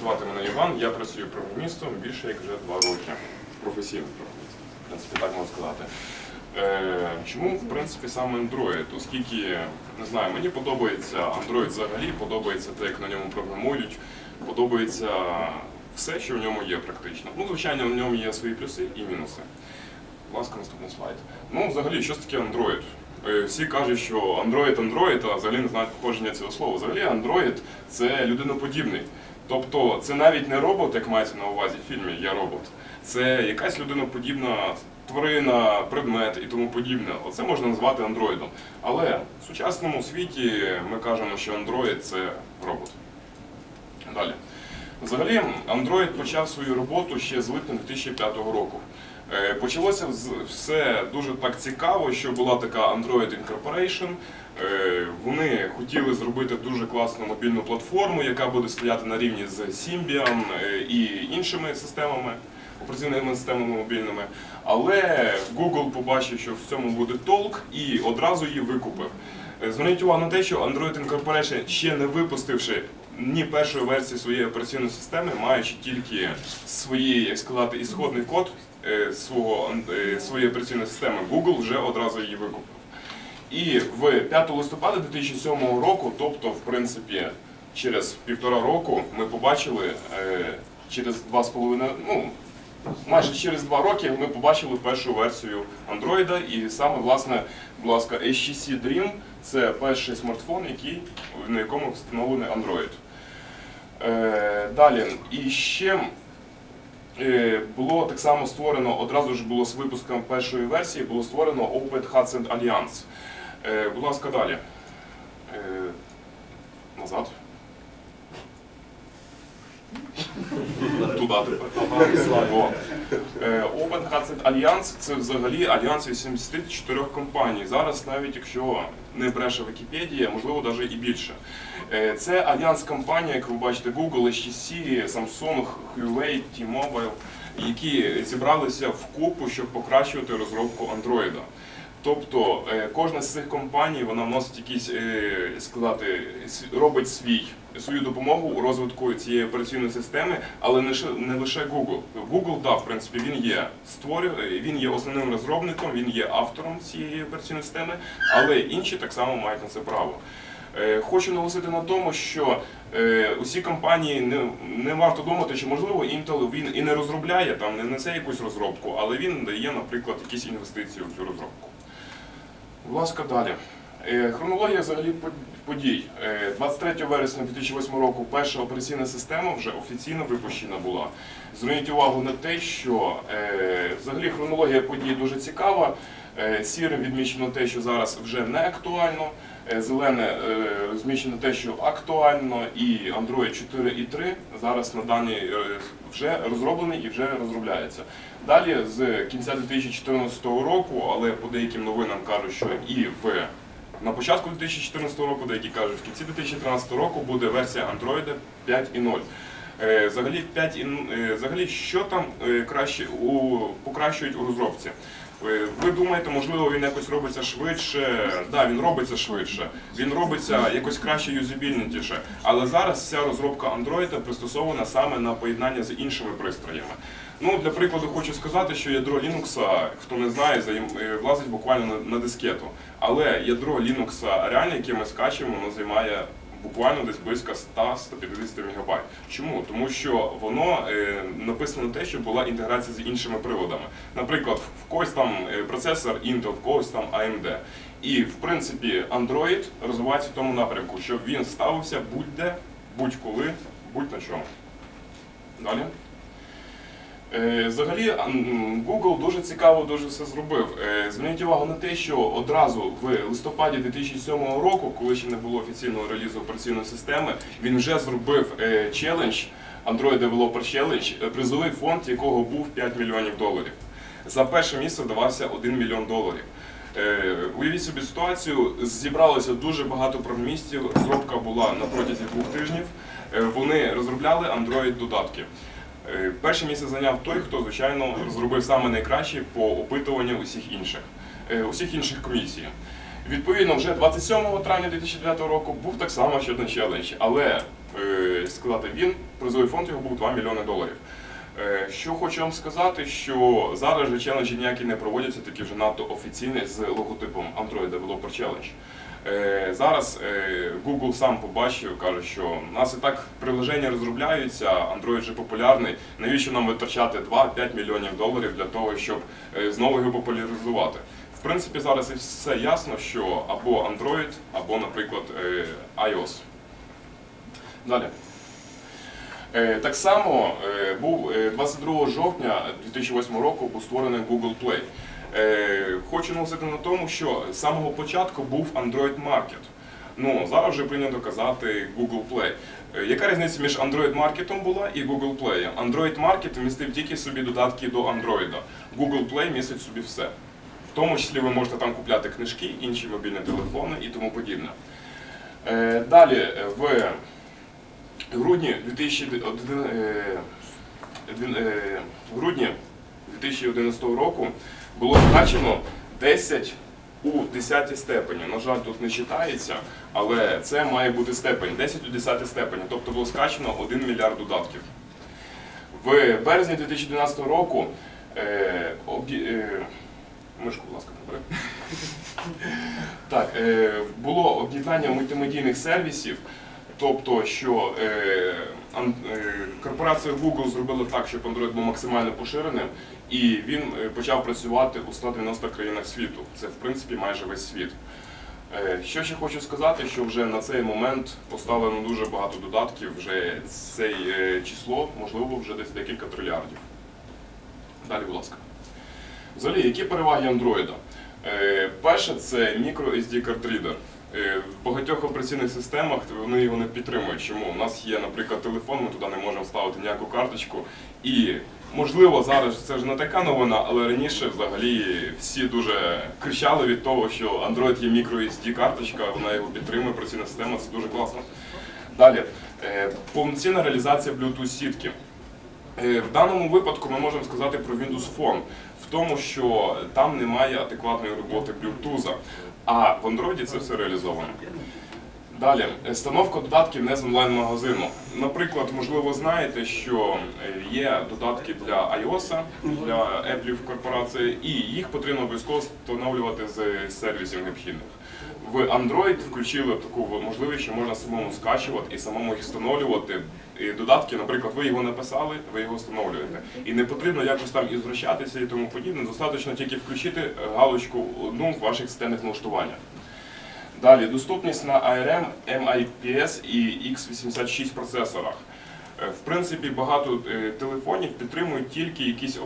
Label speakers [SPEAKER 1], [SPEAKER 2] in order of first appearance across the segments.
[SPEAKER 1] звати мене Іван, я працюю програмістом більше як вже два роки. Професійним програмістом, в принципі, так можна сказати. Е, чому, в принципі, саме Android? Оскільки, не знаю, мені подобається Android взагалі, подобається те, як на ньому програмують, подобається все, що в ньому є практично. Ну, звичайно, в ньому є свої плюси і мінуси. Будь ласка, наступний слайд. Ну, взагалі, що таке Android? Е, Всі кажуть, що Android Android, а взагалі не знають походження цього слова. Взагалі Android це людиноподібний. Тобто це навіть не робот, як мається на увазі в фільмі Я робот. Це якась людиноподібна тварина, предмет і тому подібне. Оце можна назвати андроїдом. Але в сучасному світі ми кажемо, що Android це робот. Далі. Взагалі, Android почав свою роботу ще з липня 2005 року. Е, Почалося все дуже так цікаво, що була така Android Incorporation. Е, Вони хотіли зробити дуже класну мобільну платформу, яка буде стояти на рівні з Symbian е, і іншими системами, операційними системами мобільними. Але Google побачив, що в цьому буде толк і одразу її викупив. Е, Зверніть увагу на те, що Android Incorporation, ще не випустивши ні першої версії своєї операційної системи, маючи тільки свої, як сказати, ісходний код свого, своєї операційної системи, Google вже одразу її викупив. І в 5 листопада 2007 року, тобто, в принципі, через півтора року, ми побачили е, через два з половиною, ну, майже через два роки ми побачили першу версію Android, і саме, власне, будь ласка, HTC Dream це перший смартфон, який, на якому встановлений Android. Е, далі, і ще е, було так само створено, одразу ж було з випуском першої версії, було створено Open Hudson Alliance. Е, будь ласка, далі. Е, назад. Туди тепер. Е, Open Hudson Alliance це взагалі альянс 84 компаній. Зараз, навіть якщо не бреше Вікіпедія, можливо, навіть і більше. Це альянс компаній, як ви бачите, Google, HTC, Samsung, Huawei, T-Mobile, які зібралися в купу, щоб покращувати розробку Android. Тобто е, кожна з цих компаній вона вносить якісь е, сказати, робить свій свою допомогу у розвитку цієї операційної системи, але не, не лише Google. Google, да, в принципі, він є створює, він є основним розробником, він є автором цієї операційної системи, але інші так само мають на це право. Е, Хочу наголосити на тому, що е, усі компанії не, не варто думати, що можливо Intel він і не розробляє там, не несе якусь розробку, але він дає, наприклад, якісь інвестиції у цю розробку. Будь ласка, далі. Е, Хронологія взагалі под- подій. Е, 23 вересня 2008 року перша операційна система вже офіційно випущена була. Зверніть увагу на те, що е, взагалі хронологія подій дуже цікава. Е, Сірим відмічено те, що зараз вже не актуально. Е, Зелене е, розміщено те, що актуально, і Android 4.3 зараз на даний е, вже розроблений і вже розробляється. Далі з кінця 2014 року, але по деяким новинам кажуть, що і в на початку 2014 року, деякі кажуть, в кінці 2013 року буде версія Android 5.0. Е, Взагалі, 5 і н- е, взагалі, що там краще у покращують у розробці? Е, Ви думаєте, можливо, він якось робиться швидше? Так, да, він робиться швидше, він робиться якось краще юзабільнітіше. Але зараз вся розробка Android пристосована саме на поєднання з іншими пристроями. Ну, для прикладу, хочу сказати, що ядро Linux, хто не знає, е, влазить буквально на, дискету. Але ядро Linux, реально, яке ми скачуємо, воно займає буквально десь близько 100-150 МБ. Чому? Тому що воно е, написано те, що була інтеграція з іншими приладами. Наприклад, в когось там е, процесор Intel, в когось там AMD. І в принципі Android розвивається в тому напрямку, щоб він ставився будь-де, будь-коли, будь-на чому. Далі. Е, Взагалі, Google дуже цікаво дуже все зробив. Е, Зверніть увагу на те, що одразу в листопаді 2007 року, коли ще не було офіційного релізу операційної системи, він вже зробив е, челендж Android Developer Challenge, призовий фонд якого був 5 мільйонів доларів. За перше місце давався 1 мільйон доларів. Уявіть собі ситуацію, зібралося дуже багато програмістів, зробка була на протязі двох тижнів. Вони розробляли Android-додатки. Е, Перше місце зайняв той, хто, звичайно, зробив саме найкраще по опитуванню усіх інших, е, усіх інших комісій. Відповідно, вже 27 травня 2009 року був так само ще один челендж, але е, сказати, він призовий фонд його був 2 мільйони доларів. Е, Що хочу вам сказати, що зараз же челенджі ніякі не проводяться, такі вже надто офіційні з логотипом Android Developer Challenge. Е, Зараз е, Google сам побачив, каже, що у нас і так приложення розробляються, Android же популярний. Навіщо нам витрачати 2-5 мільйонів доларів для того, щоб е, знову його популяризувати? В принципі, зараз і все ясно, що або Android, або, наприклад, iOS. Далі. Так само був е, 22 жовтня 2008 року був створений Google Play. Е, Хочу наголосити на тому, що з самого початку був Android Market. Ну, зараз вже прийнято казати Google Play. Е, Яка різниця між Android Market була і Google Play? Android Market містив тільки собі додатки до Android. Google Play містить собі все. В тому числі ви можете там купляти книжки, інші мобільні телефони і тому подібне. Е, Далі в грудні 2001, дві- в грудні 2011 року було скачено 10 у 10 степені. На жаль, тут не читається, але це має бути степень 10 у 10 степені, тобто було скачено 1 мільярд додатків. В березні 2012 року е, об'є- е, мишку, будь ласка, побери. Так, е, було об'єднання мультимедійних сервісів, тобто, що е, е, корпорація Google зробила так, щоб Android був максимально поширеним, і він е, почав працювати у 190 країнах світу. Це, в принципі, майже весь світ. Що ще хочу сказати, що вже на цей момент поставлено дуже багато додатків, вже це число, можливо, вже десь декілька трильярдів. Далі, будь ласка. Взагалі, які переваги Android? Перше, це мікро SD картрідер. Е, В багатьох операційних системах вони його не підтримують. Чому? У нас є, наприклад, телефон, ми туди не можемо вставити ніяку карточку. І можливо зараз це ж не така новина, але раніше взагалі всі дуже кричали від того, що Android є мікро SD карточка, вона його підтримує, операційна система, це дуже класно. Далі, е, повноцінна реалізація Bluetooth сітки. Е, В даному випадку ми можемо сказати про Windows Phone, тому, що там немає адекватної роботи блютуза, а в Android це все реалізовано. Далі, становка додатків не з онлайн-магазину. Наприклад, можливо, знаєте, що е, є додатки для iOS, для Apple корпорації, і їх потрібно обов'язково встановлювати з сервісів необхідних. В Android включили таку можливість, що можна самому скачувати і самому їх встановлювати. І додатки, наприклад, ви його написали, ви його встановлюєте. І не потрібно якось там ізрощатися і тому подібне. Достатньо тільки включити е, галочку одну в ваших системних налаштуваннях. Далі, доступність на ARM, MIPS і x86 процесорах. Е, В принципі, багато е, телефонів підтримують тільки якісь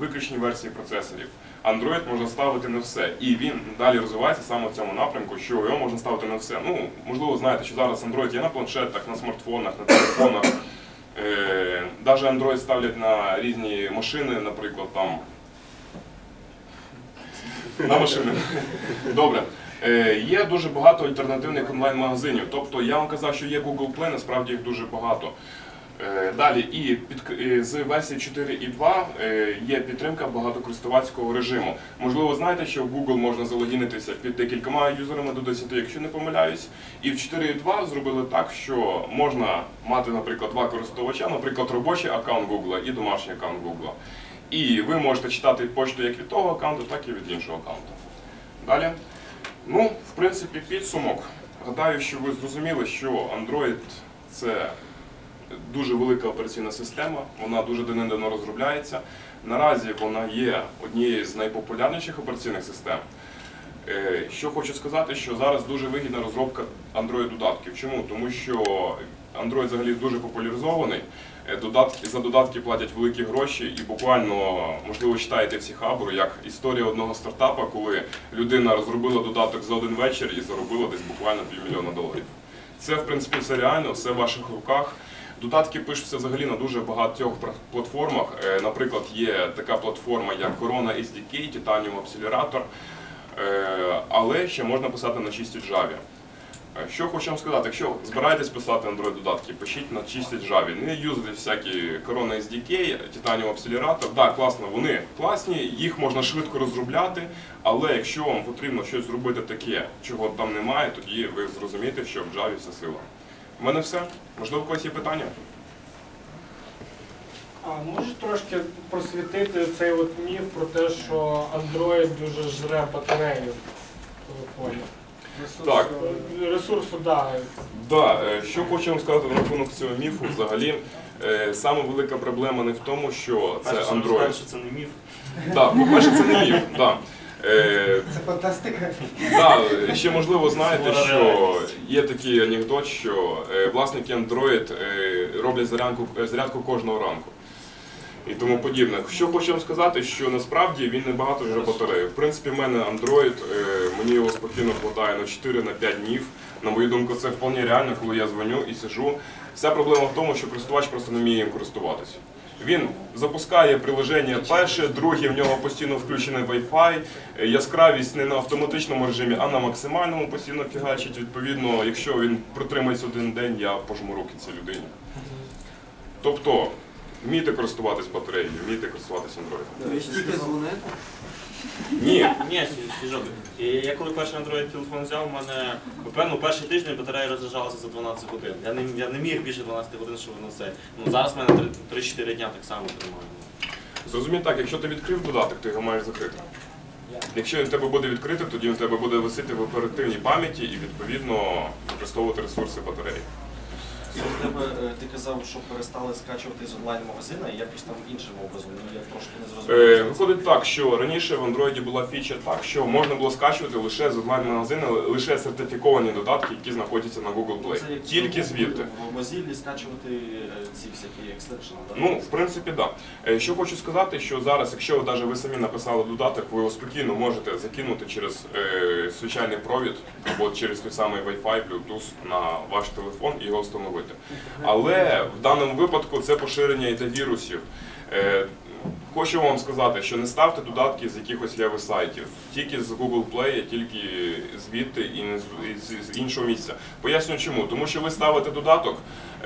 [SPEAKER 1] виключні версії процесорів. Android можна ставити на все. І він далі розвивається саме в цьому напрямку, що його можна ставити на все. Ну, можливо, знаєте, що зараз Android є на планшетах, на смартфонах, на телефонах. Е, Даже Android ставлять на різні машини, наприклад, там. На машини. Добре. Е, Є дуже багато альтернативних онлайн-магазинів. Тобто я вам казав, що є Google Play, насправді їх дуже багато. Е, Далі, і під, е, з версії 4.2 е, є підтримка багатокористувацького режиму. Можливо, знаєте, що в Google можна залогінитися під декількома юзерами до 10, якщо не помиляюсь. І в 4.2 зробили так, що можна мати, наприклад, два користувача, наприклад, робочий аккаунт Google і домашній аккаунт Google. І ви можете читати почту як від того аккаунту, так і від іншого аккаунту. Далі. Ну, в принципі, підсумок. Гадаю, що ви зрозуміли, що Android це дуже велика операційна система, вона дуже давно розробляється. Наразі вона є однією з найпопулярніших операційних систем. Е, Що хочу сказати, що зараз дуже вигідна розробка Android-додатків. Чому? Тому що Android взагалі дуже популяризований. Е, Додатки, за додатки платять великі гроші і буквально, можливо, читаєте всі хабри, як історія одного стартапа, коли людина розробила додаток за один вечір і заробила десь буквально півмільйона доларів. Це, в принципі, все реально, все в ваших руках. Додатки пишуться взагалі на дуже багатьох платформах. Е, Наприклад, є така платформа, як Corona SDK, Titanium Accelerator, Е, але ще можна писати на чистій Java. Е, Що хочу вам сказати, якщо збираєтесь писати Android додатки, пишіть на чистій Java. Не юзайте всякі Corona SDK, Titanium Accelerator. Так, класно, вони класні, їх можна швидко розробляти, але якщо вам потрібно щось зробити таке, чого там немає, тоді ви зрозумієте, що в Java вся сила. У мене все. Можливо, у когось є питання?
[SPEAKER 2] А можеш трошки просвітити цей от міф про те, що Android дуже жре батарею в телефоні?
[SPEAKER 1] Так.
[SPEAKER 2] Е, Ресурсу, да.
[SPEAKER 1] Да, е, що хочу вам сказати на рахунок цього міфу. Взагалі, е, саме велика проблема не в тому, що це
[SPEAKER 3] Перше, що
[SPEAKER 1] Android.
[SPEAKER 3] розкажеш, що це не міф.
[SPEAKER 1] Да, по-перше, це не міф. Да. Е,
[SPEAKER 4] Це фантастика.
[SPEAKER 1] Да, ще можливо знаєте, що є такий анекдот, що е, власники Android е, роблять зарядку, зарядку кожного ранку. І тому подібне. Що хочу вам сказати, що насправді він не багато вже батареї. В принципі, в мене Android, мені його спокійно вистачає на 4 на 5 днів. На мою думку, це вполне реально, коли я дзвоню і сижу. Вся проблема в тому, що користувач просто не вміє їм користуватися. Він запускає приложення перше, друге, в нього постійно включений Wi-Fi, яскравість не на автоматичному режимі, а на максимальному постійно фігачить. Відповідно, якщо він протримається один день, я пожму руки цій людині. Тобто, вмійте користуватись батареєю, вмійте користуватись Android. Ні,
[SPEAKER 3] Ні, Сіжок. І Я коли перший Android телефон взяв, у мене певно перший тиждень батарея розряджалася за 12 годин. Я не, я не міг більше 12 годин, щоб воно це. Ну зараз в мене 3-4 дня так само тримає.
[SPEAKER 1] зрозумій так, якщо ти відкрив додаток, ти його маєш закрити. Якщо він в тебе буде відкритий, тоді він в тебе буде висіти в оперативній пам'яті і відповідно використовувати ресурси батареї.
[SPEAKER 5] Тебе е, ти казав, що перестали скачувати з онлайн-магазина, і якось там іншим образом. Ну я трошки не
[SPEAKER 1] Е,
[SPEAKER 5] зрозумів.
[SPEAKER 1] виходить так, що раніше в Android була фіча так, що можна було скачувати лише з онлайн-магазину, лише сертифіковані додатки, які знаходяться на Google Play.
[SPEAKER 5] Це як
[SPEAKER 1] Тільки звідти.
[SPEAKER 5] В Mozilla скачувати е, ці всякі екстеншени?
[SPEAKER 1] Ну, в принципі, так. Да. Що хочу сказати, що зараз, якщо ви ви самі написали додаток, ви його спокійно можете закинути через е, звичайний провід або через той самий Wi-Fi, Bluetooth на ваш телефон і його встановити. Але в даному випадку це поширення йде вірусів. Е, Хочу вам сказати, що не ставте додатки з якихось лівих сайтів, тільки з Google Play, тільки звідти і не з- іншого місця. Поясню чому. Тому що ви ставите додаток,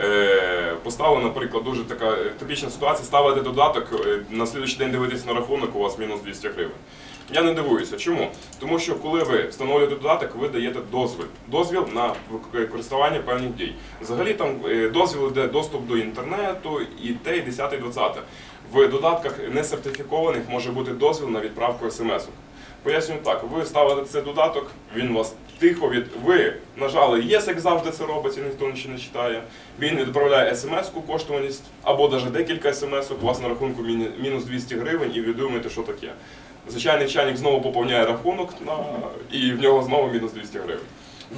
[SPEAKER 1] е, поставили, наприклад, дуже така е, типічна ситуація, ставите додаток, на слідуючий день дивитесь на рахунок, у вас мінус 200 гривень. Я не дивуюся. Чому? Тому що коли ви встановлюєте додаток, ви даєте дозвіл. Дозвіл на вик- користування певних дій. Взагалі там е, дозвіл йде доступ до інтернету і те, і 10, і 20. В додатках не сертифікованих може бути дозвіл на відправку смс. Пояснюю так, ви ставите цей додаток, він вас тихо від. Ви нажали єс, як завжди це робиться, ніхто нічого не читає. Він відправляє смс-ку коштуваність або навіть декілька смс-ок, у вас на рахунку мінус 200 гривень, і ви думаєте, що таке. Звичайний чайник знову поповняє рахунок на... і в нього знову мінус 200 гривень.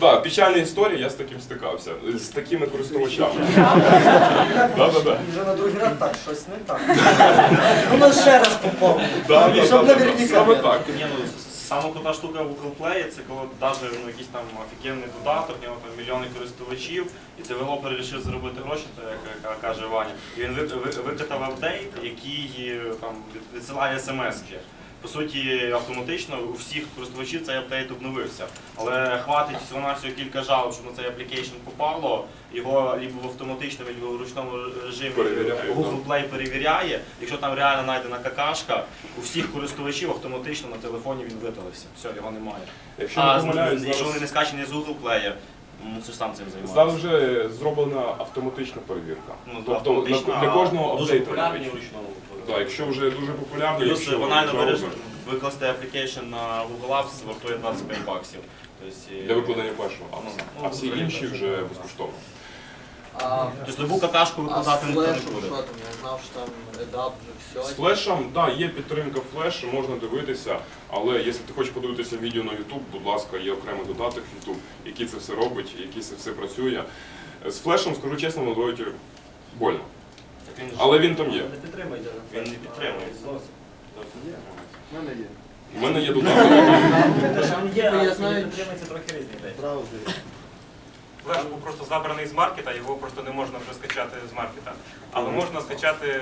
[SPEAKER 1] Да, печальна історія, я з таким стикався, з такими користувачами.
[SPEAKER 4] Вже на другий раз так, щось не так. Ну ще раз.
[SPEAKER 1] Да, да,
[SPEAKER 4] Щоб
[SPEAKER 1] да, да,
[SPEAKER 4] наверняка.
[SPEAKER 1] Саме так.
[SPEAKER 3] Ні, ну с- крута штука в Google Play, це коли навіть ну, якийсь там офігенний додаток, в нього там мільйони користувачів, і девелопер вирішив заробити гроші, то як як каже Ваня. І він ви- ви- викатав апдейт, який е, там від- відсилає смс-ки. По суті, автоматично у всіх користувачів цей апдейт обновився. Але хватить всього на всього кілька жалоб, щоб на цей аплікейшн попало. Його либо в автоматичному, либо в ручному режимі
[SPEAKER 1] Перевіряє,
[SPEAKER 3] Google Play перевіряє. Якщо там реально знайдена какашка, у всіх користувачів автоматично на телефоні він видалився. Все, його немає.
[SPEAKER 1] Якщо
[SPEAKER 3] А
[SPEAKER 1] не
[SPEAKER 3] з-
[SPEAKER 1] помиляюсь,
[SPEAKER 3] якщо вони не скачені з Google Play, ну це ж сам цим
[SPEAKER 1] зараз вже зроблена автоматична перевірка.
[SPEAKER 3] Ну,
[SPEAKER 1] тобто
[SPEAKER 3] автоматична,
[SPEAKER 1] на- для кожного
[SPEAKER 3] а дуже
[SPEAKER 1] апдейту.
[SPEAKER 3] популярні.
[SPEAKER 1] Так, якщо вже дуже популярно,
[SPEAKER 3] Плюс
[SPEAKER 1] якщо
[SPEAKER 3] банально вирішив викласти аплікейшн на Google Apps вартує 25 баксів. Тобто, і-
[SPEAKER 1] для викладення першого
[SPEAKER 3] Ну,
[SPEAKER 1] апса.
[SPEAKER 3] ну,
[SPEAKER 1] А всі інші вже безкоштовно.
[SPEAKER 4] А,
[SPEAKER 3] Тобто любу какашку викладати ніхто не буде.
[SPEAKER 4] що там? Я знав, що там вже
[SPEAKER 1] З
[SPEAKER 4] все.
[SPEAKER 1] флешем, да, є підтримка флешу, можна дивитися, але якщо ти хочеш подивитися відео на YouTube, будь ласка, є окремий додаток YouTube, який це все робить, який це все працює. З флешем, скажу чесно, на Android больно.
[SPEAKER 3] Він
[SPEAKER 1] Але він там є.
[SPEAKER 4] Не підтримуйте.
[SPEAKER 3] Він не підтримує.
[SPEAKER 4] У мене є.
[SPEAKER 1] У мене є додаток.
[SPEAKER 4] Я знаю,
[SPEAKER 6] Флеш був просто забраний з маркета, його просто не можна вже скачати з маркета. Але можна скачати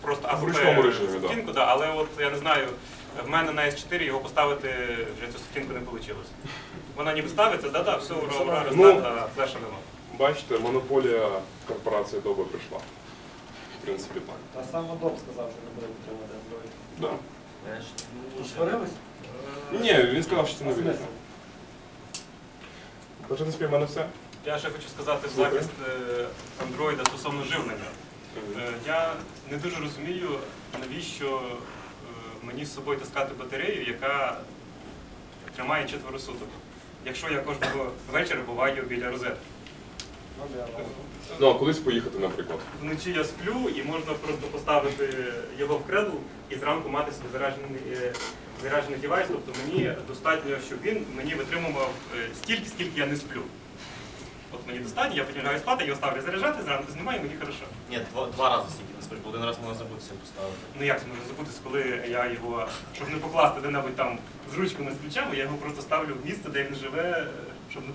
[SPEAKER 6] просто
[SPEAKER 1] В ручному режимі, да.
[SPEAKER 6] але от я не знаю, в мене на S4 його поставити вже цю сторінку не вийшло. Вона ніби ставиться, да-да, все, ура, ура,
[SPEAKER 1] Ну,
[SPEAKER 6] результат, а флеша нема.
[SPEAKER 1] Бачите, монополія корпорації Adobe прийшла. В принципі, так.
[SPEAKER 4] Та сам Adobe сказав, що не буде підтримувати Android.
[SPEAKER 1] Да.
[SPEAKER 4] Посварились?
[SPEAKER 1] Ні, він сказав, що це не вийде. В принципі, в мене все.
[SPEAKER 6] Я ще хочу сказати в захист е, Android стосовно живлення. Е, Я не дуже розумію, навіщо е, мені з собою таскати батарею, яка тримає четверо суток. Якщо я кожного вечора буваю біля розетки.
[SPEAKER 1] Ну, а колись поїхати, наприклад.
[SPEAKER 6] Вночі я сплю і можна просто поставити його в кредл і зранку мати свій заряджений, е, заряджений девайс. Тобто мені достатньо, щоб він мені витримував е, стільки, скільки я не сплю. От мені достатньо, я потім лягаю спати, його ставлю заряджати, зранку знімаю, і мені хорошо.
[SPEAKER 3] Ні, два, два рази стільки не сплю, бо один раз можна забутися поставити.
[SPEAKER 6] Ну як це може забутися, коли я його, щоб не покласти де-небудь там з ручку з ключами, я його просто ставлю в місце, де він живе, е,